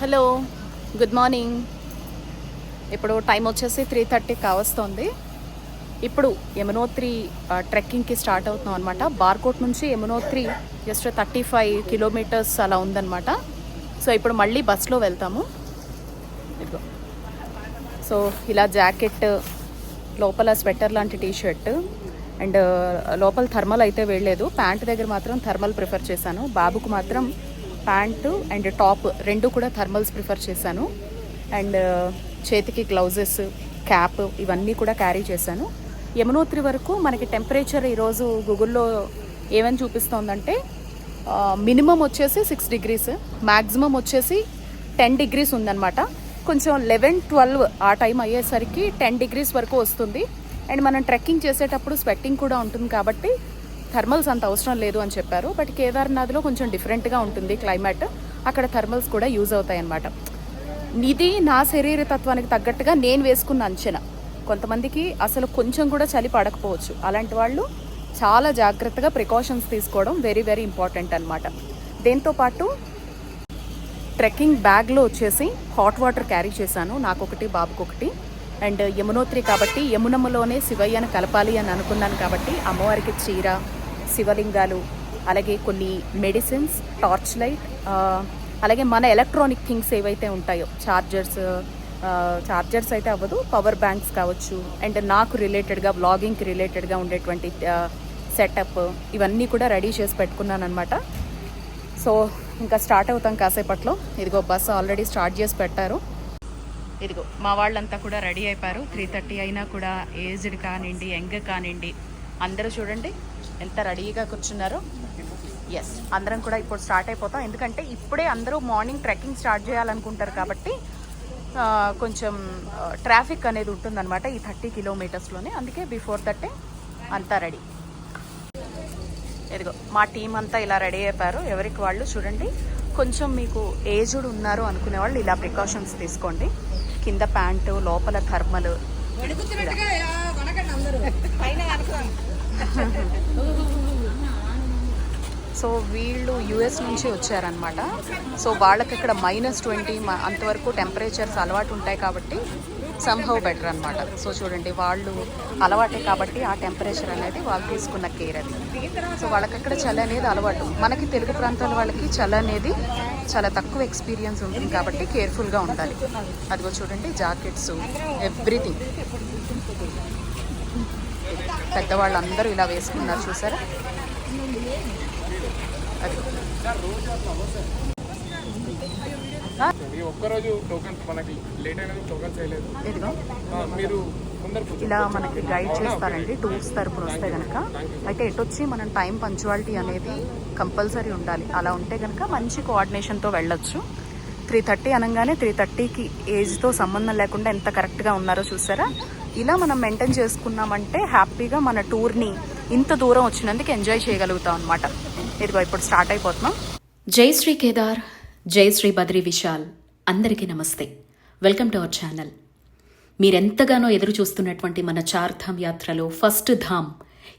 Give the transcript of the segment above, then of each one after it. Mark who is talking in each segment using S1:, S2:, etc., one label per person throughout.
S1: Hello good morning ఇప్పుడు time వచ్చేసి three thirty కావస్తుంది. ఇప్పుడు యమునోత్రి ట్రెక్కింగ్కి స్టార్ట్ అవుతున్నాం అనమాట బార్కోట్ నుంచి Yamunotri just thirty five kilometres అలా ఉందన్నమాట. సో ఇప్పుడు మళ్ళీ బస్లో వెళ్తాము. ఇదిగో. సో ఇలా జాకెట్ లోపల స్వెటర్ లాంటి టీ షర్ట్ అండ్ లోపల థర్మల్ అయితే వెళ్ళలేదు ప్యాంట్ దగ్గర మాత్రం థర్మల్ ప్రిఫర్ చేశాను. బాబుకు మాత్రం ప్యాంటు అండ్ టాప్ రెండు కూడా థర్మల్స్ ప్రిఫర్ చేశాను. అండ్ uh, చేతికి గ్లౌజెస్ క్యాప్ ఇవన్నీ కూడా క్యారీ చేశాను. యమునోత్రి వరకు మనకి టెంపరేచర్ ఈరోజు గూగుల్లో ఏమని చూపిస్తోందంటే uh, మినిమం వచ్చేసి సిక్స్ డిగ్రీస్ మ్యాక్సిమం వచ్చేసి టెన్ డిగ్రీస్ ఉందన్నమాట. కొంచెం లెవెన్ ట్వెల్వ్ ఆ టైం అయ్యేసరికి టెన్ డిగ్రీస్ వరకు వస్తుంది. అండ్ మనం ట్రెక్కింగ్ చేసేటప్పుడు స్వెట్టింగ్ కూడా ఉంటుంది కాబట్టి థర్మల్స్ అంత అవసరం లేదు అని చెప్పారు. బట్ కేదార్నాథ్లో కొంచెం డిఫరెంట్గా ఉంటుంది క్లైమేట్ అక్కడ థర్మల్స్ కూడా యూజ్ అవుతాయి అన్నమాట ఇది నా శరీర తత్వానికి తగ్గట్టుగా నేను వేసుకున్న అంచనా. కొంతమందికి అసలు కొంచెం కూడా చలి పడకపోవచ్చు. అలాంటి వాళ్ళు చాలా జాగ్రత్తగా ప్రికాషన్స్ తీసుకోవడం వెరీ వెరీ ఇంపార్టెంట్ అనమాట దీంతోపాటు ట్రెక్కింగ్ బ్యాగ్లో వచ్చేసి హాట్ వాటర్ క్యారీ చేశాను. నాకొకటి బాబుకొకటి. అండ్ యమునోత్రి కాబట్టి యమునమ్మలోనే శివయ్యను కలపాలి అని అనుకున్నాను కాబట్టి అమ్మవారికి చీర శివలింగాలు అలాగే కొన్ని మెడిసిన్స్ టార్చ్ లైట్ అలాగే మన ఎలక్ట్రానిక్ థింగ్స్ ఏవైతే ఉంటాయో ఛార్జర్స్ ఛార్జర్స్ అయితే అవ్వదు పవర్ బ్యాంక్స్ కావచ్చు అండ్ నాకు రిలేటెడ్గా బ్లాగింగ్కి రిలేటెడ్గా ఉండేటువంటి సెటప్ ఇవన్నీ కూడా రెడీ చేసి పెట్టుకున్నాను అనమాట సో ఇంకా స్టార్ట్ అవుతాం కాసేపట్లో. ఇదిగో బస్సు ఆల్రెడీ స్టార్ట్ చేసి పెట్టారు. ఇదిగో మా వాళ్ళంతా కూడా రెడీ అయిపోయారు. త్రీ థర్టీ అయినా కూడా ఏజ్డ్ కానివ్వండి యంగ్ కానివ్వండి అందరూ చూడండి. ఎంత రెడీగా కూర్చున్నారో. ఎస్ అందరం కూడా ఇప్పుడు స్టార్ట్ అయిపోతాం. ఎందుకంటే ఇప్పుడే అందరూ మార్నింగ్ ట్రెక్కింగ్ స్టార్ట్ చేయాలనుకుంటారు కాబట్టి కొంచెం ట్రాఫిక్ అనేది ఉంటుందన్నమాట ఈ థర్టీ కిలోమీటర్స్లోనే. అందుకే బిఫోర్ దట్టే అంతా రెడీ. ఇదిగో మా టీం అంతా ఇలా రెడీ అయిపోయారు. ఎవరికి వాళ్ళు చూడండి. కొంచెం మీకు ఏజ్డ్ ఉన్నారు అనుకునే వాళ్ళు ఇలా ప్రికాషన్స్ తీసుకోండి. కింద ప్యాంటు లోపల థర్మల్. సో వీళ్ళు యుఎస్ నుంచి వచ్చారనమాట సో వాళ్ళకి ఇక్కడ మైనస్ ట్వంటీ అంతవరకు టెంపరేచర్స్ అలవాటు ఉంటాయి కాబట్టి సంహవ్ బెటర్ అనమాట సో చూడండి వాళ్ళు అలవాటే కాబట్టి ఆ టెంపరేచర్ అనేది వాళ్ళు తీసుకున్న కేర్ అది. సో వాళ్ళకి అక్కడ చలి అనేది అలవాటు. మనకి తెలుగు ప్రాంతాల వాళ్ళకి చలి అనేది చాలా తక్కువ ఎక్స్పీరియన్స్ ఉంటుంది కాబట్టి కేర్ఫుల్గా ఉండాలి. అదిగో చూడండి జాకెట్స్ ఎవ్రీథింగ్ పెద్దవాళ్ళు అందరూ ఇలా వేసుకున్నారు చూసారా? అది.
S2: ఈ ఒక్కరోజు టోకన్ మనకి లేట్ అయినా టోకన్స్ వేయలేదు.
S1: ఇదిగో.
S2: ఆ, మీరు ముందర కూర్చో
S1: ఇలా మనకి గైడ్ చేస్తారండి టూర్స్ తరపున వస్తే కనుక అయితే ఎటొచ్చి మనం టైం పంచువాలిటీ అనేది కంపల్సరీ ఉండాలి. అలా ఉంటే కనుక మంచి కోఆర్డినేషన్తో వెళ్ళొచ్చు. త్రీ థర్టీ అనగానే త్రీ థర్టీకి ఏజ్తో సంబంధం లేకుండా ఎంత కరెక్ట్గా ఉన్నారో చూసారా? ఇలా మనం మెయింటైన్ చేసుకున్నామంటే హ్యాపీగా మన టూర్ని ఇంత దూరం వచ్చినందుకు ఎంజాయ్ చేయగలుగుతాం అనమాట ఇదిగో ఇప్పుడు స్టార్ట్ అయిపోతున్నాం.
S3: జై శ్రీ కేదార్ జై శ్రీ బద్రి విశాల్. అందరికీ నమస్తే. వెల్కమ్ టు అవర్ ఛానల్ మీరెంతగానో ఎదురు చూస్తున్నటువంటి మన చార్ధామ్ యాత్రలో ఫస్ట్ ధామ్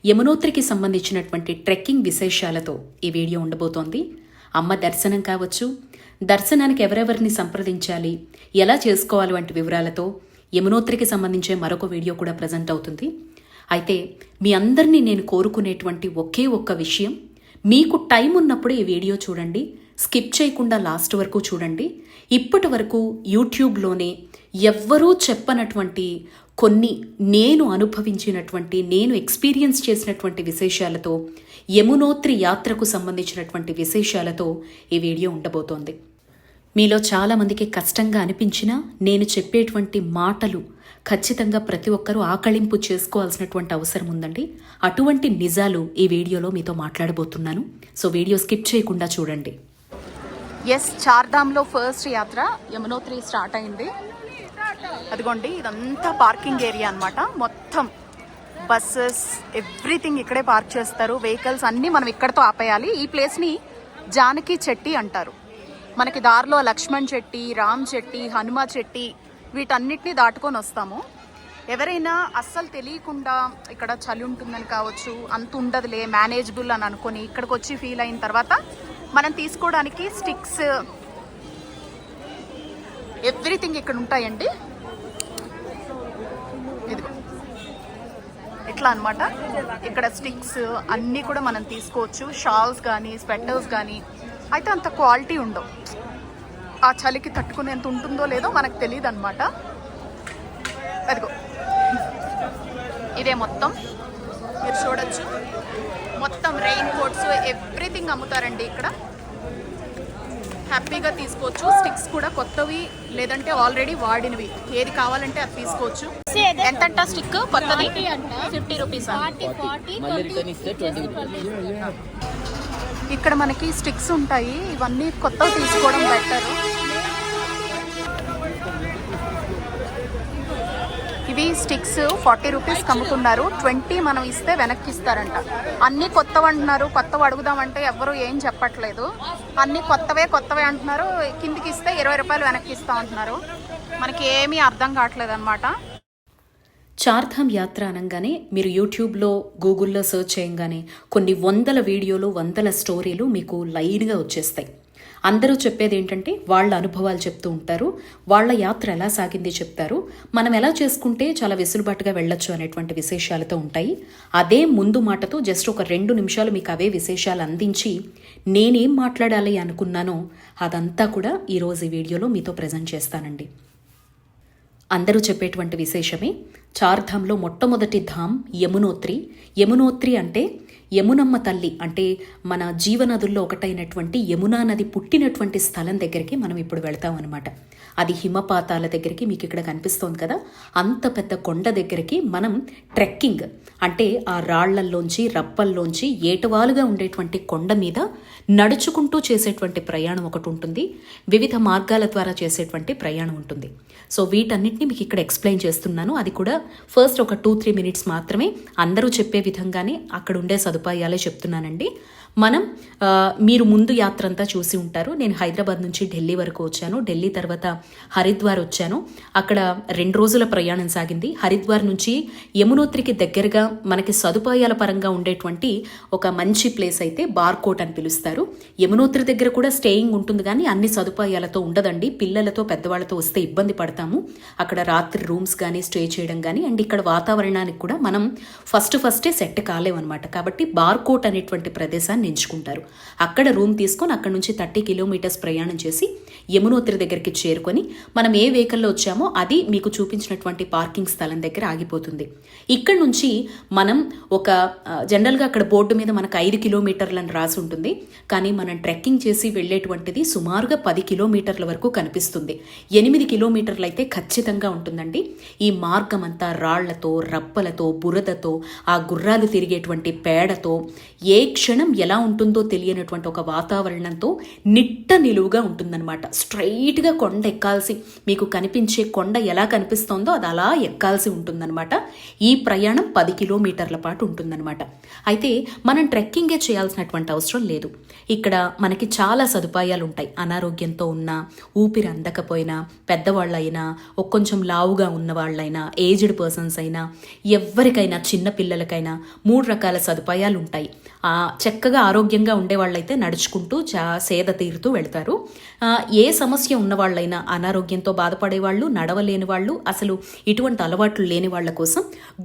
S3: యమునోత్రికి సంబంధించినటువంటి ట్రెక్కింగ్ విశేషాలతో ఈ వీడియో ఉండబోతోంది. అమ్మ దర్శనం కావచ్చు దర్శనానికి ఎవరెవరిని సంప్రదించాలి ఎలా చేసుకోవాలి వంటి వివరాలతో యమునోత్రికి సంబంధించే మరొక వీడియో కూడా ప్రజెంట్ అవుతుంది. అయితే మీ అందరినీ నేను కోరుకునేటువంటి ఒకే ఒక్క విషయం. మీకు టైం ఉన్నప్పుడు ఈ వీడియో చూడండి. స్కిప్ చేయకుండా లాస్ట్ వరకు చూడండి. ఇప్పటి వరకు యూట్యూబ్లోనే ఎవ్వరూ చెప్పనటువంటి కొన్ని నేను అనుభవించినటువంటి నేను ఎక్స్పీరియన్స్ చేసినటువంటి విశేషాలతో యమునోత్రి యాత్రకు సంబంధించినటువంటి విశేషాలతో ఈ వీడియో ఉండబోతోంది. మీలో చాలామందికి కష్టంగా అనిపించినా నేను చెప్పేటువంటి మాటలు ఖచ్చితంగా ప్రతి ఒక్కరూ ఆకళింపు చేసుకోవాల్సినటువంటి అవసరం ఉందండి. అటువంటి నిజాలు ఈ వీడియోలో మీతో మాట్లాడబోతున్నాను. సో వీడియో స్కిప్ చేయకుండా చూడండి.
S1: ఎస్ చార్ధామ్లో ఫస్ట్ యాత్ర యమునోత్రి స్టార్ట్ అయింది. అదిగోండి ఇదంతా పార్కింగ్ ఏరియా అన్నమాట. మొత్తం బస్సెస్ ఎవ్రీథింగ్ ఇక్కడే పార్క్ చేస్తారు. వెహికల్స్ అన్నీ మనం ఇక్కడతో ఆపేయాలి. ఈ ప్లేస్ని జానకి చెట్టి అంటారు. మనకి దారిలో లక్ష్మణ్ చెట్టి రామ్ చెట్టి హనుమ చెట్టి వీటన్నిటిని దాటుకొని వస్తాము. ఎవరైనా అస్సలు తెలియకుండా ఇక్కడ చలి ఉంటుందని కావచ్చు అంత ఉండదులే మేనేజబుల్ అని అనుకొని ఇక్కడికి వచ్చి ఫీల్ అయిన తర్వాత మనం తీసుకోవడానికి స్టిక్స్ ఎవ్రీథింగ్ ఇక్కడ ఉంటాయండి. ఇది ఇట్లా అనమాట ఇక్కడ స్టిక్స్ అన్నీ కూడా మనం తీసుకోవచ్చు. షాల్స్ కానీ స్వెటర్స్ కానీ అయితే అంత క్వాలిటీ ఉండవు. ఆ చలికి తట్టుకునేంత ఉంటుందో లేదో మనకు తెలియదు అనమాట అదిగో. ఇదే మొత్తం. మీరు చూడొచ్చు. మొత్తం రెయిన్ కోట్స్ ఎవ్రీథింగ్ అమ్ముతారండి ఇక్కడ. హ్యాపీగా తీసుకోవచ్చు. స్టిక్స్ కూడా కొత్తవి లేదంటే ఆల్రెడీ వాడినవి. ఏది కావాలంటే అది తీసుకోవచ్చు. ఎంతంట స్టిక్ కొత్తది? Fifty rupees. ఇక్కడ మనకి స్టిక్స్ ఉంటాయి. ఇవన్నీ కొత్తవి తీసుకోవడం బెటర్ ఇవి స్టిక్స్ ఫార్టీ రూపీస్ అమ్ముతున్నారు ట్వంటీ మనం ఇస్తే వెనక్కి ఇస్తారంట. అన్నీ కొత్తవి అంటున్నారు. కొత్తవి అడుగుదామంటే ఎవరు ఏం చెప్పట్లేదు. అన్నీ కొత్తవే కొత్తవే అంటున్నారు. కిందికి ఇస్తే ఇరవై రూపాయలు వెనక్కి ఇస్తా అంటున్నారు. మనకి ఏమీ అర్థం కావట్లేదు అనమాట
S3: చార్ధామ్ యాత్ర అనగానే మీరు యూట్యూబ్లో గూగుల్లో సెర్చ్ చేయగానే కొన్ని వందల వీడియోలు వందల స్టోరీలు మీకు లైన్గా వచ్చేస్తాయి. అందరూ చెప్పేది ఏంటంటే వాళ్ళ అనుభవాలు చెప్తూ ఉంటారు. వాళ్ళ యాత్ర ఎలా సాగింది చెప్తారు. మనం ఎలా చేసుకుంటే చాలా వెసులుబాటుగా వెళ్ళొచ్చు అనేటువంటి విశేషాలతో ఉంటాయి. అదే ముందు మాటతో జస్ట్ ఒక రెండు నిమిషాలు మీకు అవే విశేషాలు అందించి నేనేం మాట్లాడాలి అనుకున్నానో అదంతా కూడా ఈరోజు ఈ వీడియోలో మీతో ప్రజెంట్ చేస్తానండి. అందరూ చెప్పేటువంటి విశేషమే. చార్ధామ్లో మొట్టమొదటి ధామ్ యమునోత్రి. యమునోత్రి అంటే యమునమ్మ తల్లి అంటే మన జీవనదుల్లో ఒకటైనటువంటి యమునా నది పుట్టినటువంటి స్థలం దగ్గరికి మనం ఇప్పుడు వెళ్తాం అనమాట అది హిమపాతాల దగ్గరికి మీకు ఇక్కడ కనిపిస్తోంది కదా. అంత పెద్ద కొండ దగ్గరికి మనం ట్రెక్కింగ్ అంటే ఆ రాళ్ళల్లోంచి రప్పల్లోంచి ఏటవాలుగా ఉండేటువంటి కొండ మీద నడుచుకుంటూ చేసేటువంటి ప్రయాణం ఒకటి ఉంటుంది. వివిధ మార్గాల ద్వారా చేసేటువంటి ప్రయాణం ఉంటుంది. సో వీటన్నిటిని మీకు ఇక్కడ ఎక్స్ప్లెయిన్ చేస్తున్నాను. అది కూడా ఫస్ట్ ఒక టూ త్రీ మినిట్స్ మాత్రమే. అందరూ చెప్పే విధంగానే అక్కడ ఉండే సదుపాయాలే చెప్తున్నానండి. మనం మీరు ముందు యాత్ర అంతా చూసి ఉంటారు. నేను హైదరాబాద్ నుంచి ఢిల్లీ వరకు వచ్చాను. ఢిల్లీ తర్వాత హరిద్వార్ వచ్చాను. అక్కడ రెండు రోజుల ప్రయాణం సాగింది. హరిద్వార్ నుంచి యమునోత్రికి దగ్గరగా మనకి సదుపాయాల పరంగా ఉండేటువంటి ఒక మంచి ప్లేస్ అయితే బార్కోట్ అని పిలుస్తారు. యమునోత్రి దగ్గర కూడా స్టేయింగ్ ఉంటుంది కానీ అన్ని సదుపాయాలతో ఉండదండి. పిల్లలతో పెద్దవాళ్ళతో వస్తే ఇబ్బంది పడతాము. అక్కడ రాత్రి రూమ్స్ కానీ స్టే చేయడం కానీ అండ్ ఇక్కడ వాతావరణానికి కూడా మనం ఫస్ట్ ఫస్టే సెట్ కాలేమన్నమాట. కాబట్టి బార్కోట్ అనేటువంటి ప్రదేశాన్ని ఎంచుకుంటారు. అక్కడ రూమ్ తీసుకొని అక్కడ నుంచి థర్టీ కిలోమీటర్స్ ప్రయాణం చేసి యమునోత్రి దగ్గరికి చేరుకొని మనం ఏ వెహికల్లో వచ్చామో అది మీకు చూపించినటువంటి పార్కింగ్ స్థలం దగ్గర ఆగిపోతుంది. ఇక్కడ నుంచి మనం ఒక జనరల్గా అక్కడ బోర్డు మీద మనకు ఐదు కిలోమీటర్లని రాసి ఉంటుంది. కానీ మనం ట్రెక్కింగ్ చేసి వెళ్ళేటువంటిది సుమారుగా పది కిలోమీటర్ల వరకు కనిపిస్తుంది. ఎనిమిది కిలోమీటర్లు అయితే ఖచ్చితంగా ఉంటుందండి. ఈ మార్గం అంతా రాళ్ళతో రప్పలతో బురదతో ఆ గుర్రాలు తిరిగేటువంటి పేడతో ఏ క్షణం ఎలా ఉంటుందో తెలియనటువంటి ఒక వాతావరణంతో నిట్ట నిలువుగా ఉంటుందన్నమాట. స్ట్రైట్గా కొండ ఎక్కాల్సి మీకు కనిపించే కొండ ఎలా కనిపిస్తోందో అది అలా ఎక్కాల్సి ఉంటుందన్నమాట. ఈ ప్రయాణం పది కిలోమీటర్ల పాటు ఉంటుందన్నమాట. అయితే మనం ట్రెక్కింగే చేయాల్సినటువంటి అవసరం లేదు. ఇక్కడ మనకి చాలా సదుపాయాలు ఉంటాయి. అనారోగ్యంతో ఉన్న ఊపిరి అందకపోయినా పెద్దవాళ్ళైనా ఒక కొంచెం లావుగా ఉన్న వాళ్ళైనా ఏజ్డ్ పర్సన్స్ అయినా ఎవరికైనా చిన్న పిల్లలకైనా మూడు రకాల సదుపాయాలు ఉంటాయి. ఆ, చక్కగా ఆరోగ్యంగా ఉండేవాళ్ళైతే నడుచుకుంటూ చా సేద తీరుతూ వెళ్తారు. ఏ సమస్య ఉన్నవాళ్ళైనా అనారోగ్యంతో బాధపడే వాళ్ళు నడవలేని వాళ్ళు అసలు ఇటువంటి అలవాట్లు లేని వాళ్ళ కోసం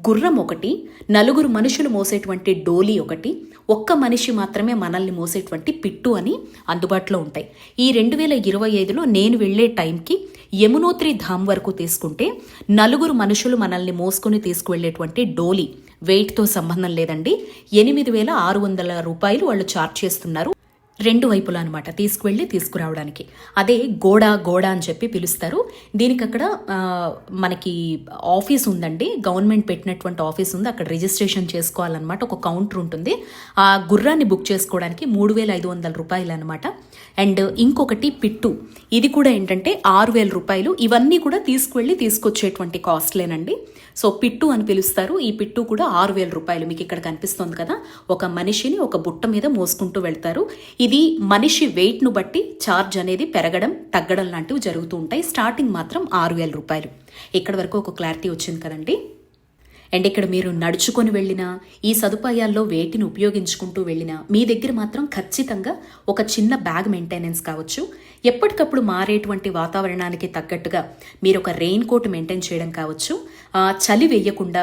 S3: గుర్రం ఒకటి నలుగురు మనుషులు మోసేటువంటి డోలీ ఒకటి ఒక్క మనిషి మాత్రమే మనల్ని మోసేటువంటి పిట్టు అని అందుబాటులో ఉంటాయి. ఈ రెండు వేల ఇరవై ఐదులో నేను వెళ్ళే టైంకి యమునోత్రి ధామ్ వరకు తీసుకుంటే నలుగురు మనుషులు మనల్ని మోసుకుని తీసుకువెళ్ళేటువంటి డోలీ వెయిట్తో సంబంధం లేదండి. ఎనిమిది వేల ఆరు వందల రూపాయలు వాళ్ళు చార్జ్ చేస్తున్నారు. రెండు వైపులా అనమాట తీసుకువెళ్ళి తీసుకురావడానికి. అదే గోడ గోడ అని చెప్పి పిలుస్తారు. దీనికి అక్కడ మనకి ఆఫీస్ ఉందండి. గవర్నమెంట్ పెట్టినటువంటి ఆఫీస్ ఉంది. అక్కడ రిజిస్ట్రేషన్ చేసుకోవాలన్నమాట. ఒక కౌంటర్ ఉంటుంది. ఆ గుర్రాన్ని బుక్ చేసుకోవడానికి మూడు వేల ఐదు వందల రూపాయలు అనమాట అండ్ ఇంకొకటి పిట్టు. ఇది కూడా ఏంటంటే ఆరు వేల రూపాయలు. ఇవన్నీ కూడా తీసుకువెళ్ళి తీసుకొచ్చేటువంటి కాస్ట్లేనండి. సో పిట్టు అని పిలుస్తారు. ఈ పిట్టు కూడా ఆరు వేల రూపాయలు మీకు ఇక్కడ కనిపిస్తుంది కదా. ఒక మనిషిని ఒక బుట్ట మీద మోసుకుంటూ వెళ్తారు. ఇది మనిషి వెయిట్ను బట్టి ఛార్జ్ అనేది పెరగడం తగ్గడం లాంటివి జరుగుతూ ఉంటాయి. స్టార్టింగ్ మాత్రం ఆరు వేల రూపాయలు. ఇక్కడ వరకు ఒక క్లారిటీ వచ్చింది కదండి. అండ్ ఇక్కడ మీరు నడుచుకొని వెళ్ళినా ఈ సదుపాయాల్లో వేటిని ఉపయోగించుకుంటూ వెళ్ళినా మీ దగ్గర మాత్రం ఖచ్చితంగా ఒక చిన్న బ్యాగ్ మెయింటెనెన్స్ కావచ్చు. ఎప్పటికప్పుడు మారేటువంటి వాతావరణానికి తగ్గట్టుగా మీరు ఒక రెయిన్ కోట్ మెయింటైన్ చేయడం కావచ్చు. చలి వేయకుండా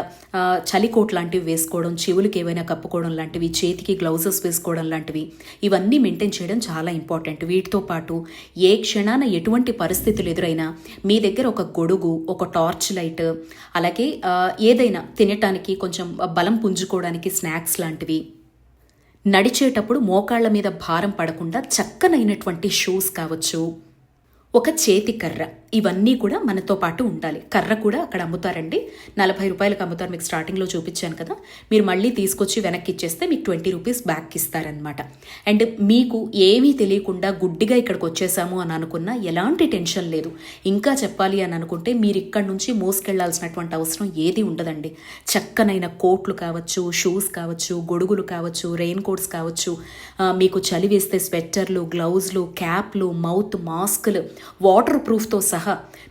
S3: చలి కోట్ లాంటివి వేసుకోవడం చెవులకి ఏవైనా కప్పుకోవడం లాంటివి చేతికి గ్లౌజెస్ వేసుకోవడం లాంటివి ఇవన్నీ మెయింటైన్ చేయడం చాలా ఇంపార్టెంట్ వీటితో పాటు ఏ క్షణాన ఎటువంటి పరిస్థితులు ఎదురైనా మీ దగ్గర ఒక గొడుగు ఒక టార్చ్ లైట్ అలాగే ఏదైనా తినటానికి కొంచెం బలం పుంజుకోవడానికి స్నాక్స్ లాంటివి. నడిచేటప్పుడు మోకాళ్ళ మీద భారం పడకుండా చక్కనైనటువంటి షూస్ కావచ్చు. ఒక చేతి కర్ర. ఇవన్నీ కూడా మనతో పాటు ఉండాలి. కర్ర కూడా అక్కడ అమ్ముతారండి. నలభై రూపాయలకు అమ్ముతారు. మీకు స్టార్టింగ్లో చూపించాను కదా. మీరు మళ్ళీ తీసుకొచ్చి వెనక్కి ఇచ్చేస్తే మీకు ట్వంటీ రూపీస్ బ్యాక్ ఇస్తారనమాట అండ్ మీకు ఏమీ తెలియకుండా గుడ్డిగా ఇక్కడికి వచ్చేసాము అని అనుకున్నా ఎలాంటి టెన్షన్ లేదు. ఇంకా చెప్పాలి అని అనుకుంటే మీరు ఇక్కడ నుంచి మోసుకెళ్ళాల్సినటువంటి అవసరం ఏది ఉండదండి. చక్కనైన కోట్లు కావచ్చు షూస్ కావచ్చు గొడుగులు కావచ్చు రెయిన్ కోట్స్ కావచ్చు మీకు చలి వేస్తే స్వెట్టర్లు గ్లౌజ్లు క్యాప్లు మౌత్ మాస్కులు వాటర్ ప్రూఫ్తో సహా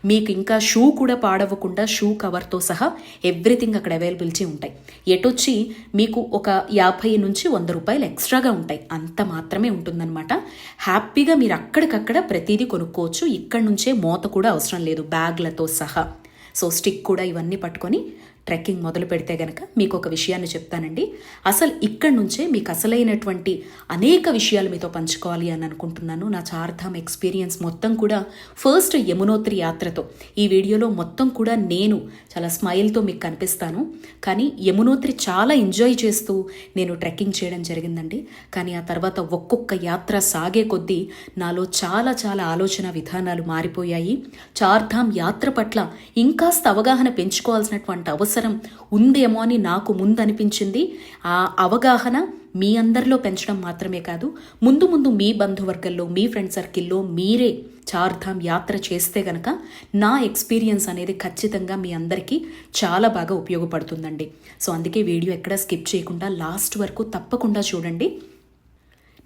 S3: మీకు ఇంకా షూ కూడా పాడవ్వకుండా షూ కవర్తో సహా ఎవ్రీథింగ్ అక్కడ అవైలబిలిటీ ఉంటాయి. ఎటొచ్చి మీకు ఒక యాభై నుంచి వంద రూపాయలు ఎక్స్ట్రాగా ఉంటాయి. అంత మాత్రమే ఉంటుందన్నమాట. హ్యాపీగా మీరు అక్కడికక్కడ ప్రతిదీ కొనుక్కోవచ్చు. ఇక్కడ నుంచే మోత కూడా అవసరం లేదు. బ్యాగ్లతో సహా. సో స్టిక్ కూడా ఇవన్నీ పట్టుకొని ట్రెక్కింగ్ మొదలు పెడితే గనక మీకు ఒక విషయాన్ని చెప్తానండి. అసలు ఇక్కడి నుంచే మీకు అసలైనటువంటి అనేక విషయాలు మీతో పంచుకోవాలి అని అనుకుంటున్నాను. నా చార్ధామ్ ఎక్స్పీరియన్స్ మొత్తం కూడా ఫస్ట్ యమునోత్రి యాత్రతో. ఈ వీడియోలో మొత్తం కూడా నేను చాలా స్మైల్తో మీకు కనిపిస్తాను. కానీ యమునోత్రి చాలా ఎంజాయ్ చేస్తూ నేను ట్రెక్కింగ్ చేయడం జరిగిందండి. కానీ ఆ తర్వాత ఒక్కొక్క యాత్ర సాగే కొద్దీ నాలో చాలా చాలా ఆలోచన విధానాలు మారిపోయాయి. చార్ధామ్ యాత్ర పట్ల ఇంకాస్త అవగాహన పెంచుకోవాల్సినటువంటి అవసరం అవసరం ఉందేమో అని నాకు ముందు అనిపించింది ఆ అవగాహన మీ అందరిలో పెంచడం మాత్రమే కాదు ముందు ముందు మీ బంధువర్గంలో మీ ఫ్రెండ్ సర్కిల్లో మీరే చార్ధామ్ యాత్ర చేస్తే గనక నా ఎక్స్పీరియన్స్ అనేది ఖచ్చితంగా మీ అందరికీ చాలా బాగా ఉపయోగపడుతుందండి. సో అందుకే వీడియో ఎక్కడ స్కిప్ చేయకుండా లాస్ట్ వరకు తప్పకుండా చూడండి.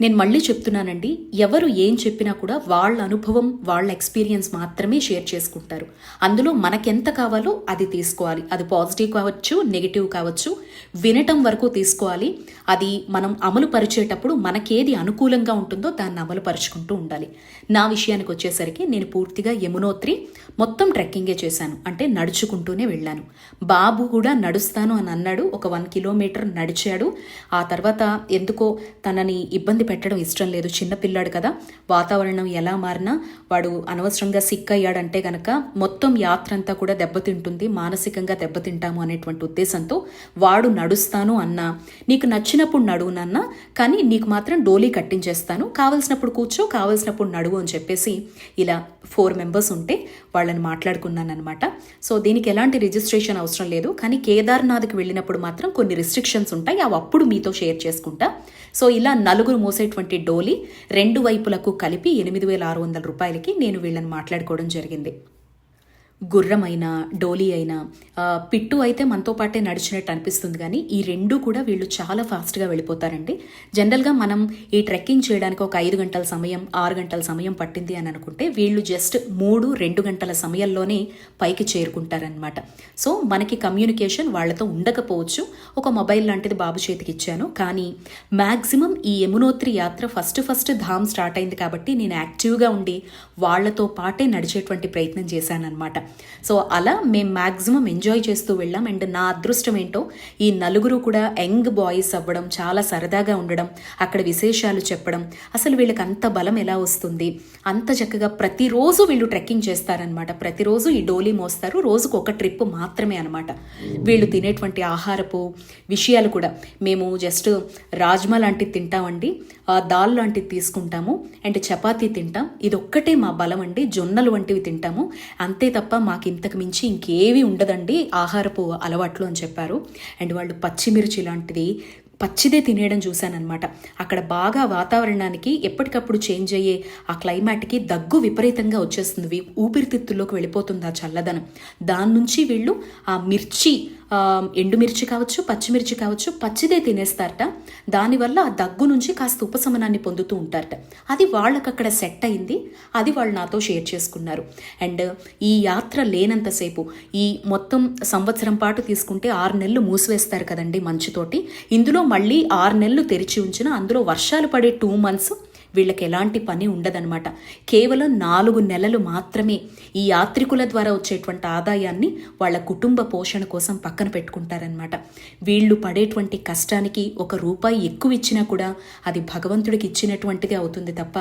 S3: నేను మళ్ళీ చెప్తున్నానండి ఎవరు ఏం చెప్పినా కూడా వాళ్ళ అనుభవం వాళ్ళ ఎక్స్పీరియన్స్ మాత్రమే షేర్ చేసుకుంటారు. అందులో మనకెంత కావాలో అది తీసుకోవాలి. అది పాజిటివ్ కావచ్చు నెగిటివ్ కావచ్చు వినటం వరకు తీసుకోవాలి. అది మనం అమలు పరిచేటప్పుడు మనకేది అనుకూలంగా ఉంటుందో దాన్ని అమలు పరుచుకుంటూ ఉండాలి. నా విషయానికి వచ్చేసరికి నేను పూర్తిగా యమునోత్రి మొత్తం ట్రెక్కింగే చేశాను. అంటే నడుచుకుంటూనే వెళ్ళాను. బాబు కూడా నడుస్తాను అని అన్నాడు. ఒక వన్ కిలోమీటర్ నడిచాడు. ఆ తర్వాత ఎందుకో తనని ఇబ్బంది పెట్టడం ఇష్టం లేదు. చిన్నపిల్లాడు కదా. వాతావరణం ఎలా మారినా వాడు అనవసరంగా సిక్ అయ్యాడంటే గనక మొత్తం యాత్ర అంతా కూడా దెబ్బతింటుంది. మానసికంగా దెబ్బతింటాము అనేటువంటి ఉద్దేశంతో వాడు నడుస్తాను అన్నా. నీకు నచ్చినప్పుడు నడువు నాన్న. కానీ నీకు మాత్రం డోలీ కట్టించేస్తాను. కావలసినప్పుడు కూర్చో కావలసినప్పుడు నడువు అని చెప్పేసి ఇలా ఫోర్ మెంబర్స్ ఉంటే వాళ్ళని మాట్లాడుకున్నానమాట సో దీనికి ఎలాంటి రిజిస్ట్రేషన్ అవసరం లేదు. కానీ కేదార్నాథ్కి వెళ్ళినప్పుడు మాత్రం కొన్ని రిస్ట్రిక్షన్స్ ఉంటాయి. అవి అప్పుడు మీతో షేర్ చేసుకుంటా. సో ఇలా నలుగురు మోసేటువంటి డోలి రెండు వైపులకు కలిపి ఎనిమిది వేల ఆరు వందల రూపాయలకి నేను వీళ్ళని మాట్లాడుకోవడం జరిగింది. గుర్రమైనా డోలీ అయినా పిట్టు అయితే మనతో పాటే నడిచినట్టు అనిపిస్తుంది కానీ ఈ రెండు కూడా వీళ్ళు చాలా ఫాస్ట్గా వెళ్ళిపోతారండి. జనరల్గా మనం ఈ ట్రెక్కింగ్ చేయడానికి ఒక ఐదు గంటల సమయం ఆరు గంటల సమయం పట్టింది అని అనుకుంటే వీళ్ళు జస్ట్ మూడు రెండు గంటల సమయంలోనే పైకి చేరుకుంటారనమాట సో మనకి కమ్యూనికేషన్ వాళ్ళతో ఉండకపోవచ్చు. ఒక మొబైల్ లాంటిది బాబు చేతికి ఇచ్చాను. కానీ మ్యాక్సిమం ఈ యమునోత్రి యాత్ర ఫస్ట్ ఫస్ట్ ధామ్ స్టార్ట్ అయింది కాబట్టి నేను యాక్టివ్గా ఉండి వాళ్ళతో పాటే నడిచేటువంటి ప్రయత్నం చేశానన్నమాట. సో అలా మేము మ్యాక్సిమం ఎంజాయ్ చేస్తూ వెళ్ళాం. అండ్ నా అదృష్టం ఏంటో ఈ నలుగురు కూడా యంగ్ బాయ్స్ అవ్వడం చాలా సరదాగా ఉండడం అక్కడ విశేషాలు చెప్పడం అసలు వీళ్ళకి అంత బలం ఎలా వస్తుంది? అంత చక్కగా ప్రతిరోజు వీళ్ళు ట్రెక్కింగ్ చేస్తారనమాట ప్రతిరోజు ఈ డోలీ మోస్తారు. రోజుకు ఒక ట్రిప్ మాత్రమే అనమాట వీళ్ళు తినేటువంటి ఆహారపు విషయాలు కూడా మేము జస్ట్ రాజ్మా లాంటివి తింటామండి. దాల్ లాంటిది తీసుకుంటాము. అండ్ చపాతీ తింటాం. ఇది ఒక్కటే మా బలం అండి. జొన్నలు వంటివి తింటాము. అంతే తప్ప మాకు ఇంతకు మించి ఇంకేవి ఉండదండి. ఆహారపు అలవాట్లు అని చెప్పారు. అండ్ వాళ్ళు పచ్చిమిర్చి లాంటిది పచ్చిదే తినేయడం చూశానమాట అక్కడ బాగా వాతావరణానికి ఎప్పటికప్పుడు చేంజ్ అయ్యే ఆ క్లైమాట్కి దగ్గు విపరీతంగా వచ్చేస్తుంది. ఊపిరితిత్తుల్లోకి వెళ్ళిపోతుంది ఆ చల్లదనం. దాని నుంచి వీళ్ళు ఆ మిర్చి ఎండుమిర్చి కావచ్చు పచ్చిమిర్చి కావచ్చు పచ్చిదే తినేస్తారట. దానివల్ల ఆ దగ్గు నుంచి కాస్త ఉపశమనాన్ని పొందుతూ ఉంటారట. అది వాళ్ళకి అక్కడ సెట్ అయింది. అది వాళ్ళు నాతో షేర్ చేసుకున్నారు. అండ్ ఈ యాత్ర లేనంతసేపు ఈ మొత్తం సంవత్సరం పాటు తీసుకుంటే ఆరు నెలలు మూసివేస్తారు కదండి మంచుతోటి. ఇందులో మళ్ళీ ఆరు నెలలు తెరిచి ఉంచిన అందులో వర్షాలు పడే టూ మంత్స్ వీళ్ళకి ఎలాంటి పని ఉండదన్నమాట. కేవలం నాలుగు నెలలు మాత్రమే ఈ యాత్రికుల ద్వారా వచ్చేటువంటి ఆదాయాన్ని వాళ్ళ కుటుంబ పోషణ కోసం పక్కన పెట్టుకుంటారనమాట వీళ్ళు పడేటువంటి కష్టానికి ఒక రూపాయి ఎక్కువ ఇచ్చినా కూడా అది భగవంతుడికి ఇచ్చినటువంటిది అవుతుంది తప్ప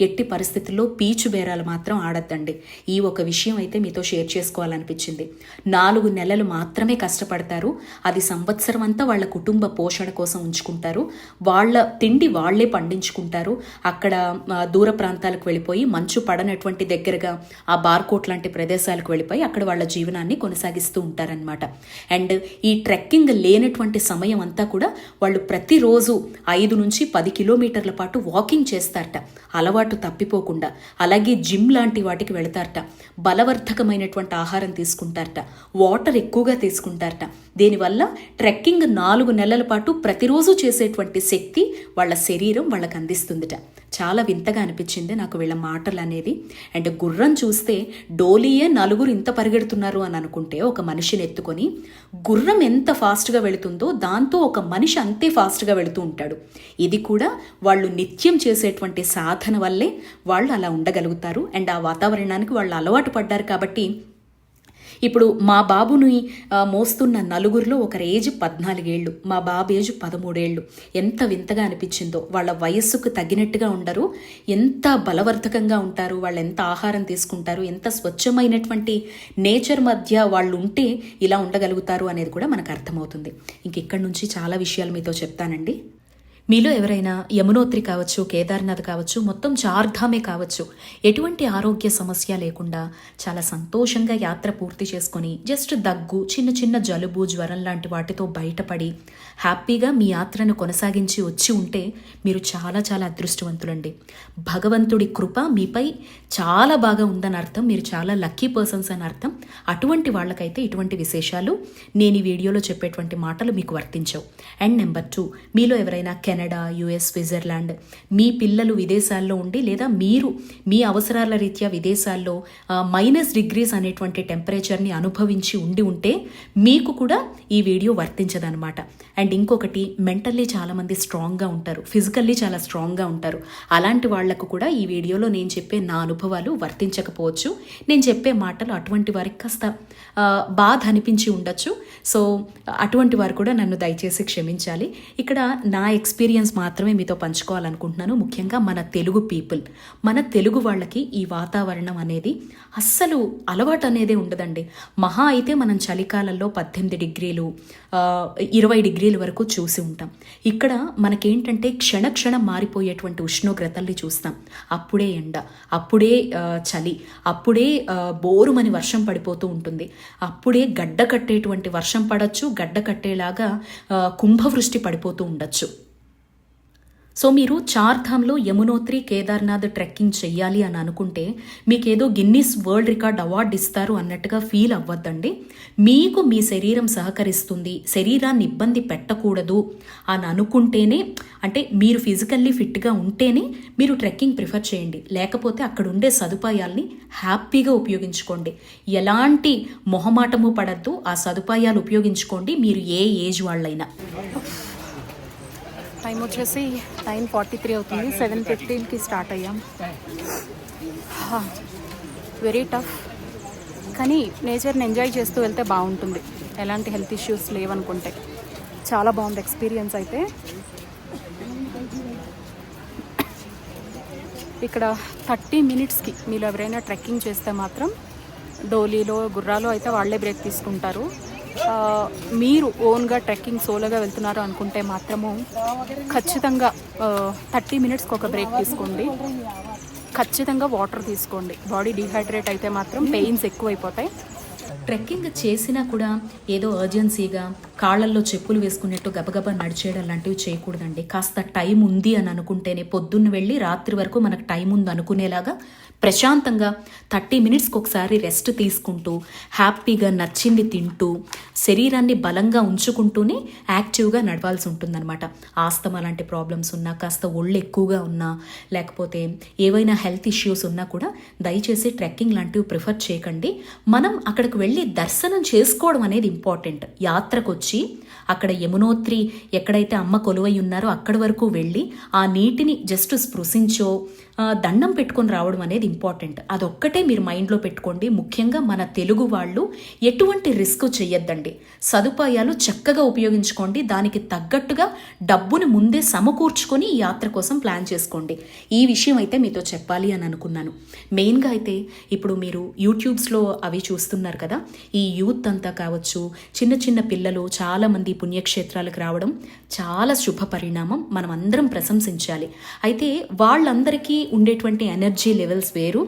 S3: ఎట్టి పరిస్థితుల్లో పీచు బేరాలు మాత్రం ఆడద్దండి. ఈ ఒక విషయం అయితే మీతో షేర్ చేసుకోవాలనిపించింది. నాలుగు నెలలు మాత్రమే కష్టపడతారు. అది సంవత్సరం అంతా వాళ్ళ కుటుంబ పోషణ కోసం ఉంచుకుంటారు. వాళ్ళ తిండి వాళ్ళే పండించుకుంటారు. అక్కడ దూర ప్రాంతాలకు వెళ్ళిపోయి మంచు పడనటువంటి దగ్గరగా ఆ బార్కోట్ లాంటి ప్రదేశాలకు వెళ్ళిపోయి అక్కడ వాళ్ళ జీవనాన్ని కొనసాగిస్తూ ఉంటారనమాట అండ్ ఈ ట్రెక్కింగ్ లేనటువంటి సమయం అంతా కూడా వాళ్ళు ప్రతిరోజు ఐదు నుంచి పది కిలోమీటర్ల పాటు వాకింగ్ చేస్తారట. అలవాటు తప్పిపోకుండా. అలాగే జిమ్ లాంటి వాటికి వెళతారట. బలవర్ధకమైనటువంటి ఆహారం తీసుకుంటారట. వాటర్ ఎక్కువగా తీసుకుంటారట. దీనివల్ల ట్రెక్కింగ్ నాలుగు నెలల పాటు ప్రతిరోజు చేసేటువంటి శక్తి వాళ్ళ శరీరం వాళ్ళకు అందిస్తుందిట. చాలా వింతగా అనిపించింది నాకు వీళ్ళ మాటలు అనేది అండ్ గుర్రం చూస్తే డోలీయే నలుగురు ఇంత పరిగెడుతున్నారు అని అనుకుంటే ఒక మనిషిని ఎత్తుకొని గుర్రం ఎంత ఫాస్ట్గా వెళుతుందో దాంతో ఒక మనిషి అంతే ఫాస్ట్గా వెళుతూ ఉంటాడు. ఇది కూడా వాళ్ళు నిత్యం చేసేటువంటి సాధన వల్లే వాళ్ళు అలా ఉండగలుగుతారు. అండ్ ఆ వాతావరణానికి వాళ్ళు అలవాటు పడ్డారు కాబట్టి ఇప్పుడు మా బాబుని మోస్తున్న నలుగురిలో ఒకరి ఏజ్ పద్నాలుగేళ్ళు మా బాబు ఏజ్ పదమూడేళ్ళు. ఎంత వింతగా అనిపించిందో. వాళ్ళ వయస్సుకు తగినట్టుగా ఉండరు. ఎంత బలవర్ధకంగా ఉంటారు. వాళ్ళు ఎంత ఆహారం తీసుకుంటారు. ఎంత స్వచ్ఛమైనటువంటి నేచర్ మధ్య వాళ్ళు ఉంటే ఇలా ఉండగలుగుతారు అనేది కూడా మనకు అర్థమవుతుంది. ఇంక ఇక్కడి నుంచి చాలా విషయాలు మీతో చెప్తానండి. మీలో ఎవరైనా యమునోత్రి కావచ్చు కేదార్నాథ్ కావచ్చు మొత్తం చార్ధామే కావచ్చు ఎటువంటి ఆరోగ్య సమస్య లేకుండా చాలా సంతోషంగా యాత్ర పూర్తి చేసుకొని జస్ట్ దగ్గు చిన్న చిన్న జలుబు జ్వరం లాంటి వాటితో బయటపడి హ్యాపీగా మీ యాత్రను కొనసాగించి వచ్చి ఉంటే మీరు చాలా చాలా అదృష్టవంతులండి. భగవంతుడి కృప మీపై చాలా బాగా ఉందని అర్థం మీరు చాలా లక్కీ పర్సన్స్ అని అర్థం. అటువంటి వాళ్ళకైతే ఇటువంటి విశేషాలు నేను ఈ వీడియోలో చెప్పేటువంటి మాటలు మీకు వర్తించవు. అండ్ నెంబర్ టూ మీలో ఎవరైనా కెన్ కెనడా యుఎస్ స్విట్జర్లాండ్. మీ పిల్లలు విదేశాల్లో ఉండి లేదా మీరు మీ అవసరాల రీత్యా విదేశాల్లో మైనస్ డిగ్రీస్ అనేటువంటి టెంపరేచర్ని అనుభవించి ఉండి ఉంటే మీకు కూడా ఈ వీడియో వర్తించదనమాట అండ్ ఇంకొకటి మెంటల్లీ చాలామంది స్ట్రాంగ్గా ఉంటారు. ఫిజికల్లీ చాలా స్ట్రాంగ్గా ఉంటారు. అలాంటి వాళ్ళకు కూడా ఈ వీడియోలో నేను చెప్పే నా అనుభవాలు వర్తించకపోవచ్చు. నేను చెప్పే మాటలు అటువంటి వారికి కాస్త బాధ అనిపించి ఉండొచ్చు. సో అటువంటి వారు కూడా నన్ను దయచేసి క్షమించాలి. ఇక్కడ నా ఎక్స్పీరియన్స్ ఎక్స్పీరియన్స్ మాత్రమే మీతో పంచుకోవాలనుకుంటున్నాను. ముఖ్యంగా మన తెలుగు పీపుల్ మన తెలుగు వాళ్ళకి ఈ వాతావరణం అనేది అస్సలు అలవాటు అనేది ఉండదండి. మహా అయితే మనం చలికాలంలో పద్దెనిమిది డిగ్రీలు ఇరవై డిగ్రీల వరకు చూసి ఉంటాం. ఇక్కడ మనకేంటంటే క్షణ క్షణం మారిపోయేటువంటి ఉష్ణోగ్రతల్ని చూస్తాం. అప్పుడే ఎండ అప్పుడే చలి అప్పుడే బోరుమని వర్షం పడిపోతూ ఉంటుంది. అప్పుడే గడ్డ కట్టేటువంటి వర్షం పడచ్చు గడ్డ కట్టేలాగా కుంభవృష్టి పడిపోతూ ఉండొచ్చు. సో మీరు చార్ధామ్లో యమునోత్రి కేదార్నాథ్ ట్రెక్కింగ్ చెయ్యాలి అని అనుకుంటే మీకేదో గిన్నిస్ వరల్డ్ రికార్డ్ అవార్డు ఇస్తారు అన్నట్టుగా ఫీల్ అవ్వద్దండి. మీకు మీ శరీరం సహకరిస్తుంది శరీరాన్ని ఇబ్బంది పెట్టకూడదు అని అనుకుంటేనే అంటే మీరు ఫిజికల్లీ ఫిట్గా ఉంటేనే మీరు ట్రెక్కింగ్ ప్రిఫర్ చేయండి. లేకపోతే అక్కడ ఉండే సదుపాయాల్ని హ్యాపీగా ఉపయోగించుకోండి. ఎలాంటి మొహమాటము పడద్దు ఆ సదుపాయాలు ఉపయోగించుకోండి మీరు ఏ ఏజ్ వాళ్ళైనా.
S1: టైం వచ్చేసి నైన్ ఫార్టీ త్రీ అవుతుంది సెవెన్ ఫిఫ్టీన్కి స్టార్ట్ అయ్యాం వెరీ టఫ్ కానీ నేచర్ని ఎంజాయ్ చేస్తూ వెళ్తే బాగుంటుంది. ఎలాంటి హెల్త్ ఇష్యూస్ లేవనుకుంటే. చాలా బాగుంది ఎక్స్పీరియన్స్ అయితే. ఇక్కడ థర్టీ మినిట్స్కి మీరు ఎవరైనా ట్రెక్కింగ్ చేస్తే మాత్రం డోలీలో గుర్రాలో అయితే వాళ్ళే బ్రేక్ తీసుకుంటారు. మీరు ఓన్గా ట్రెక్కింగ్ సోలోగా వెళ్తున్నారు అనుకుంటే మాత్రము ఖచ్చితంగా థర్టీ మినిట్స్కి ఒక బ్రేక్ తీసుకోండి. ఖచ్చితంగా వాటర్ తీసుకోండి. బాడీ డిహైడ్రేట్ అయితే మాత్రం పెయిన్స్ ఎక్కువైపోతాయి.
S3: ట్రెక్కింగ్ చేసినా కూడా ఏదో అర్జెన్సీగా కాళ్ళల్లో చెప్పులు వేసుకున్నట్టు గబగబా నడిచేయడం లాంటివి చేయకూడదండి. కాస్త టైం ఉంది అని అనుకుంటేనే పొద్దున్న వెళ్ళి రాత్రి వరకు మనకు టైం ఉంది అనుకునేలాగా ప్రశాంతంగా థర్టీ మినిట్స్కి ఒకసారి రెస్ట్ తీసుకుంటూ హ్యాపీగా నచ్చింది తింటూ శరీరాన్ని బలంగా ఉంచుకుంటూనే యాక్టివ్గా నడవాల్సి ఉంటుందన్నమాట. ఆస్తమా లాంటి ప్రాబ్లమ్స్ ఉన్నా కాస్త ఒళ్ళు ఎక్కువగా ఉన్నా లేకపోతే ఏవైనా హెల్త్ ఇష్యూస్ ఉన్నా కూడా దయచేసి ట్రెక్కింగ్ లాంటివి ప్రిఫర్ చేయకండి. మనం అక్కడికి వెళ్ళి దర్శనం చేసుకోవడం అనేది ఇంపార్టెంట్. యాత్రకు వచ్చి అక్కడ యమునోత్రి ఎక్కడైతే అమ్మ కొలువై ఉన్నారో అక్కడి వరకు వెళ్ళి ఆ నీటిని జస్ట్ స్పృశించో దండం పెట్టుకొని రావడం అనేది ఇంపార్టెంట్ అదొక్కటే మీరు మైండ్లో పెట్టుకోండి. ముఖ్యంగా మన తెలుగు వాళ్ళు ఎటువంటి రిస్క్ చేయొద్దండి సదుపాయాలు చక్కగా ఉపయోగించుకోండి. దానికి తగ్గట్టుగా డబ్బుని ముందే సమకూర్చుకొని ఈ యాత్ర కోసం ప్లాన్ చేసుకోండి. ఈ విషయం అయితే మీతో చెప్పాలి అని అనుకున్నాను. మెయిన్గా అయితే ఇప్పుడు మీరు యూట్యూబ్స్లో అవి చూస్తున్నారు కదా. ఈ యూత్ అంతా కావచ్చు చిన్న చిన్న పిల్లలు చాలామంది పుణ్యక్షేత్రాలకు రావడం చాలా శుభ పరిణామం. మనం అందరం ప్రశంసించాలి. అయితే వాళ్ళందరికీ ఉండేటువంటి ఎనర్జీ లెవెల్స్ వేరు.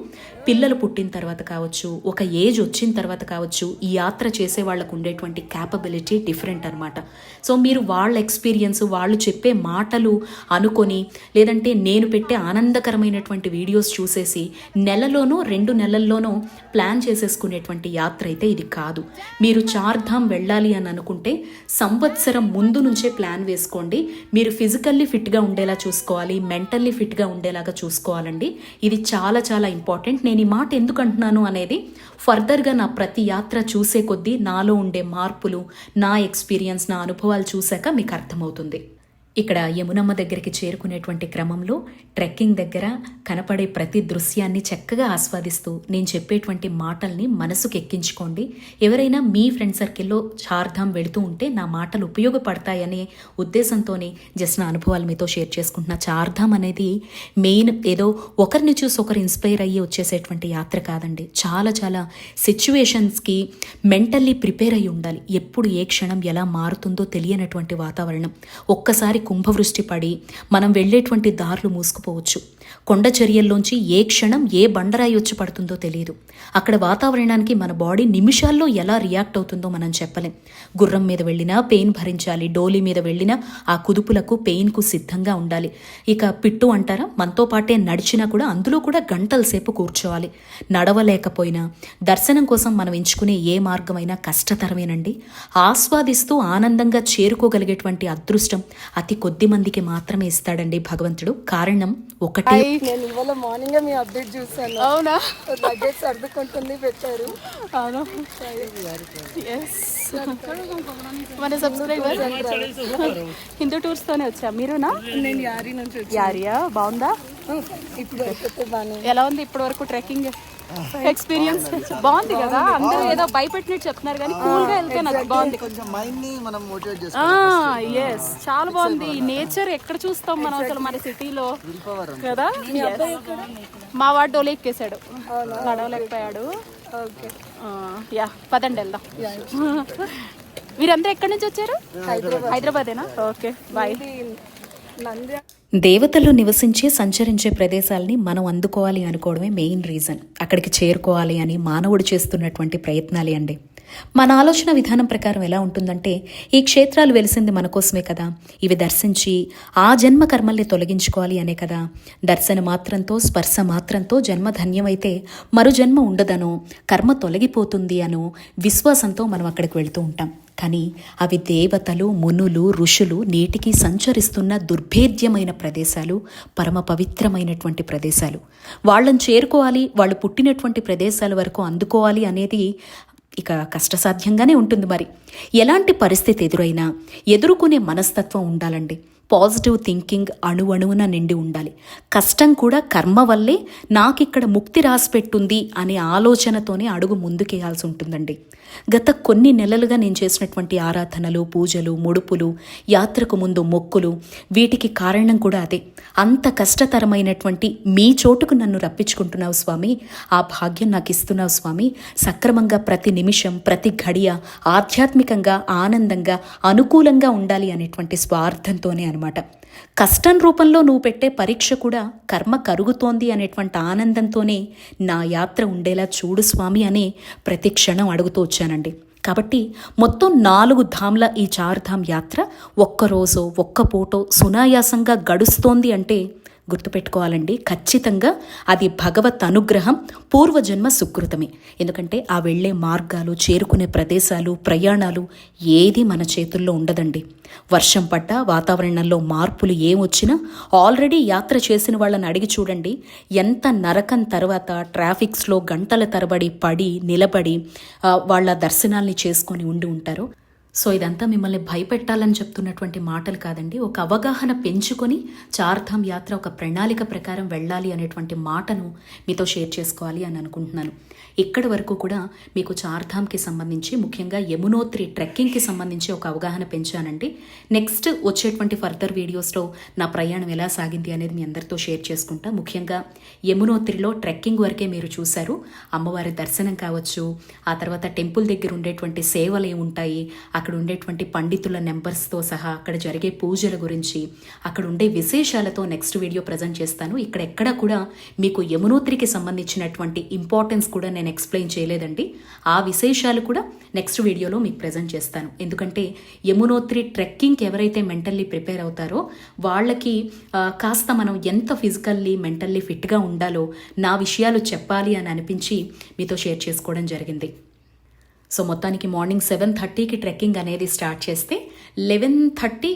S3: పిల్లలు పుట్టిన తర్వాత కావచ్చు ఒక ఏజ్ వచ్చిన తర్వాత కావచ్చు ఈ యాత్ర చేసే వాళ్ళకు ఉండేటువంటి క్యాపబిలిటీ డిఫరెంట్ అనమాట సో మీరు వాళ్ళ ఎక్స్పీరియన్స్ వాళ్ళు చెప్పే మాటలు అనుకొని లేదంటే నేను పెట్టే ఆనందకరమైనటువంటి వీడియోస్ చూసేసి నెలలోనో రెండు నెలల్లోనో ప్లాన్ చేసేసుకునేటువంటి యాత్ర అయితే ఇది కాదు. మీరు చార్ధామ్ వెళ్ళాలి అని అనుకుంటే సంవత్సరం ముందు నుంచే ప్లాన్ వేసుకోండి. మీరు ఫిజికల్లీ ఫిట్గా ఉండేలా చూసుకోవాలి మెంటల్లీ ఫిట్గా ఉండేలాగా చూసుకోవాలండి. ఇది చాలా చాలా ఇంపార్టెంట్ నేను ఈ మాట ఎందుకు అంటున్నాను అనేది ఫర్దర్గా నా ప్రతి యాత్ర చూసే కొద్దీ నాలో ఉండే మార్పులు నా ఎక్స్పీరియన్స్ నా అనుభవాలు చూశాక మీకు అర్థమవుతుంది. ఇక్కడ యమునమ్మ దగ్గరికి చేరుకునేటువంటి క్రమంలో ట్రెక్కింగ్ దగ్గర కనపడే ప్రతి దృశ్యాన్ని చక్కగా ఆస్వాదిస్తూ నేను చెప్పేటువంటి మాటల్ని మనసుకు ఎక్కించుకోండి. ఎవరైనా మీ ఫ్రెండ్ సర్కిల్లో చార్ధామ్ వెళుతూ ఉంటే నా మాటలు ఉపయోగపడతాయనే ఉద్దేశంతోనే జస్ట్ నా అనుభవాలు మీతో షేర్ చేసుకుంటున్నా. చార్ధామ్ అనేది మెయిన్ ఏదో ఒకరిని చూసి ఒకరు ఇన్స్పైర్ అయ్యి వచ్చేసేటువంటి యాత్ర కాదండి. చాలా చాలా సిచ్యువేషన్స్కి మెంటల్లీ ప్రిపేర్ అయ్యి ఉండాలి. ఎప్పుడు ఏ క్షణం ఎలా మారుతుందో తెలియనటువంటి వాతావరణం. ఒక్కసారి కుంభవృష్టి పడి మనం వెళ్ళేటువంటి దారులు మూసుకుపోవచ్చు. కొండ చర్యల్లోంచి ఏ క్షణం ఏ బండరాయి వచ్చి పడుతుందో తెలియదు అక్కడ వాతావరణానికి మన బాడీ నిమిషాల్లో ఎలా రియాక్ట్ అవుతుందో మనం చెప్పలేం. గుర్రం మీద వెళ్ళినా పెయిన్ భరించాలి డోలీ మీద వెళ్ళినా ఆ కుదుపులకు పెయిన్కు సిద్ధంగా ఉండాలి. ఇక పిట్టు అంటారా? మనతో పాటే నడిచినా కూడా అందులో కూడా గంటల సేపు కూర్చోవాలి. నడవలేకపోయినా దర్శనం కోసం మనం ఎంచుకునే ఏ మార్గమైనా కష్టతరమేనండి. ఆస్వాదిస్తూ ఆనందంగా చేరుకోగలిగేటువంటి అదృష్టం అతి కొద్ది మందికి మాత్రమే ఇస్తాడండి భగవంతుడు. కారణం ఒకటే
S4: నేను ఇవాళ మార్నింగ్ మీ అప్డేట్ చూసాను
S1: అవునా?
S4: లగేజ్ సర్దుకుంటుంది పెట్టారు.
S1: అవును? మన సబ్స్క్రైబర్ హిందూ టూర్స్ తోనే వచ్చా? మీరునా?
S4: నేను యారీ నుంచి.
S1: యారియా? బాగుందా?
S4: ఇప్పుడు
S1: ఎలా ఉంది ఇప్పటి వరకు ట్రెక్కింగ్ ఎక్స్పీరియన్స్ బాగుంది కదా అందరూ ఏదో భయపెట్టినట్టు చెప్తున్నారు కానీ కూల్గా వెళ్తే నాకు బాగుంది.
S5: కొంచెం మైండ్ని మనం మోటివేట్ చేసుకోవాలి
S1: ఎస్ చాలా బాగుంది. నేచర్ ఎక్కడ చూస్తాం మనం అసలు మన సిటీలో కదా. మా వాడు డోలే ఎక్కేశాడు. నడవలేకపోయాడు. యా పదండి వెళ్దాం. మీరందరూ ఎక్కడి నుంచి వచ్చారు? హైదరాబాదేనా? ఓకే బాయ్
S4: నంది
S3: దేవతలు నివసించే సంచరించే ప్రదేశాలని మనం అందుకోవాలి అనుకోవడమే మెయిన్ రీజన్. అక్కడికి చేరుకోవాలి అని మానవుడు చేస్తున్నటువంటి ప్రయత్నాలే అండి. మన ఆలోచన విధానం ప్రకారం ఎలా ఉంటుందంటే ఈ క్షేత్రాలు వెలిసింది మన కోసమే కదా. ఇవి దర్శించి ఆ జన్మ కర్మల్ని తొలగించుకోవాలి అనే కదా. దర్శన మాత్రంతో స్పర్శ మాత్రంతో జన్మ ధన్యమైతే మరు జన్మ ఉండదనో కర్మ తొలగిపోతుంది అనో విశ్వాసంతో మనం అక్కడికి వెళ్తూ ఉంటాం. కానీ అవి దేవతలు మునులు ఋషులు నేటికి సంచరిస్తున్న దుర్భేద్యమైన ప్రదేశాలు పరమ పవిత్రమైనటువంటి ప్రదేశాలు. వాళ్ళని చేరుకోవాలి వాళ్ళు పుట్టినటువంటి ప్రదేశాల వరకు అందుకోవాలి అనేది ఇక కష్టసాధ్యంగానే ఉంటుంది మరి. ఎలాంటి పరిస్థితి ఎదురైనా ఎదుర్కొనే మనస్తత్వం ఉండాలండి. పాజిటివ్ థింకింగ్ అణువణువున నిండి ఉండాలి. కష్టం కూడా కర్మ వల్లే నాకిక్కడ ముక్తి రాసిపెట్టుంది అనే ఆలోచనతోనే అడుగు ముందుకేయాల్సి ఉంటుందండి. గత కొన్ని నెలలుగా నేను చేసినటువంటి ఆరాధనలు పూజలు ముడుపులు యాత్రకు ముందు మొక్కులు వీటికి కారణం కూడా అదే. అంత కష్టతరమైనటువంటి మీ చోటుకు నన్ను రప్పించుకుంటున్నావు స్వామి. ఆ భాగ్యం నాకు ఇస్తున్నావు స్వామి. సక్రమంగా ప్రతి నిమిషం ప్రతి ఘడియ ఆధ్యాత్మికంగా ఆనందంగా అనుకూలంగా ఉండాలి అనేటువంటి స్వార్థంతోనే అనమాట కష్టం రూపంలో నువ్వు పెట్టే పరీక్ష కూడా కర్మ కరుగుతోంది అనేటువంటి ఆనందంతోనే నా యాత్ర ఉండేలా చూడు స్వామి అనే ప్రతి క్షణం అడుగుతూ వచ్చానండి కాబట్టి మొత్తం నాలుగు ధామ్ల ఈ చార్ధామ్ యాత్ర ఒక్కరోజు ఒక్క పూటో సునాయాసంగా గడుస్తోంది అంటే గుర్తుపెట్టుకోవాలండి. ఖచ్చితంగా అది భగవత్ అనుగ్రహం పూర్వజన్మ సుకృతమే. ఎందుకంటే ఆ వెళ్ళే మార్గాలు చేరుకునే ప్రదేశాలు ప్రయాణాలు ఏది మన చేతుల్లో ఉండదండి. వర్షం పడ్డ వాతావరణంలో మార్పులు ఏమొచ్చినా ఆల్రెడీ యాత్ర చేసిన వాళ్ళని అడిగి చూడండి. ఎంత నరకం తర్వాత ట్రాఫిక్స్లో గంటల తరబడి పడి నిలబడి వాళ్ళ దర్శనాల్ని చేసుకొని ఉండి ఉంటారో. సో ఇదంతా మిమ్మల్ని భయపెట్టాలని చెప్తున్నటువంటి మాటలు కాదండి. ఒక అవగాహన పెంచుకొని చార్ధామ్ యాత్ర ఒక ప్రణాళిక ప్రకారం వెళ్ళాలి అనేటువంటి మాటను మీతో షేర్ చేసుకోవాలి అని అనుకుంటున్నాను. ఇక్కడి వరకు కూడా మీకు చార్ధామ్కి సంబంధించి ముఖ్యంగా యమునోత్రి ట్రెక్కింగ్కి సంబంధించి ఒక అవగాహన పెంచానండి. నెక్స్ట్ వచ్చేటువంటి ఫర్దర్ వీడియోస్లో నా ప్రయాణం ఎలా సాగింది అనేది మీ అందరితో షేర్ చేసుకుంటా. ముఖ్యంగా యమునోత్రిలో ట్రెక్కింగ్ వరకే మీరు చూశారు. అమ్మవారి దర్శనం కావచ్చు ఆ తర్వాత టెంపుల్ దగ్గర ఉండేటువంటి సేవలు ఉంటాయి అక్కడ ఉండేటువంటి పండితుల నెంబర్స్తో సహా అక్కడ జరిగే పూజల గురించి అక్కడ ఉండే విశేషాలతో నెక్స్ట్ వీడియో ప్రజెంట్ చేస్తాను. ఇక్కడ ఎక్కడ కూడా మీకు యమునోత్రికి సంబంధించినటువంటి ఇంపార్టెన్స్ కూడా నేను ఎక్స్ప్లెయిన్ చేయలేదండి. ఆ విశేషాలు కూడా నెక్స్ట్ వీడియోలో మీకు ప్రజెంట్ చేస్తాను. ఎందుకంటే యమునోత్రి ట్రెక్కింగ్కి ఎవరైతే మెంటల్లీ ప్రిపేర్ అవుతారో వాళ్ళకి కాస్త మనం ఎంత ఫిజికల్లీ మెంటల్లీ ఫిట్గా ఉండాలో నా విషయాలు చెప్పాలి అని అనిపించి మీతో షేర్ చేసుకోవడం జరిగింది. సో మొత్తానికి మార్నింగ్ సెవెన్ థర్టీకి ట్రెక్కింగ్ అనేది స్టార్ట్ చేస్తే లెవెన్ థర్టీ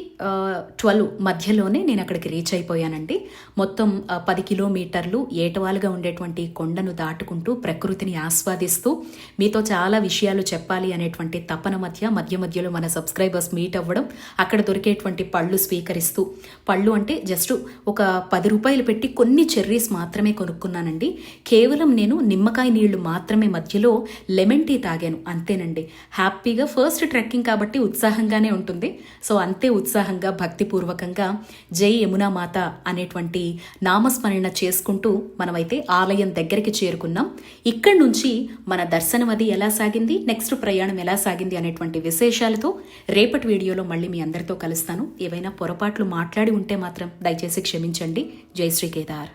S3: ట్వెల్వ్ మధ్యలోనే నేను అక్కడికి రీచ్ అయిపోయానండి. మొత్తం పది కిలోమీటర్లు ఏటవాలుగా ఉండేటువంటి కొండను దాటుకుంటూ ప్రకృతిని ఆస్వాదిస్తూ మీతో చాలా విషయాలు చెప్పాలి అనేటువంటి తపన మధ్య మధ్య మధ్యలో మన సబ్స్క్రైబర్స్ మీట్ అవ్వడం అక్కడ దొరికేటువంటి పళ్ళు స్వీకరిస్తూ పళ్ళు అంటే జస్ట్ ఒక పది రూపాయలు పెట్టి కొన్ని చెర్రీస్ మాత్రమే కొనుక్కున్నానండి. కేవలం నేను నిమ్మకాయ నీళ్ళు మాత్రమే మధ్యలో లెమన్ టీ తాగాను అంతేనండి. హ్యాపీగా ఫస్ట్ ట్రెక్కింగ్ కాబట్టి ఉత్సాహంగానే ఉంటుంది. ఉంటుంది సో అంతే ఉత్సాహంగా భక్తిపూర్వకంగా జై యమునా మాత అనేటువంటి నామస్మరణ చేసుకుంటూ మనమైతే ఆలయం దగ్గరికి చేరుకున్నాం. ఇక్కడి నుంచి మన దర్శనం అది ఎలా సాగింది నెక్స్ట్ ప్రయాణం ఎలా సాగింది అనేటువంటి విశేషాలతో రేపటి వీడియోలో మళ్ళీ మీ అందరితో కలుస్తాను. ఏవైనా పొరపాట్లు మాట్లాడి ఉంటే మాత్రం దయచేసి క్షమించండి. జై శ్రీ కేదార్.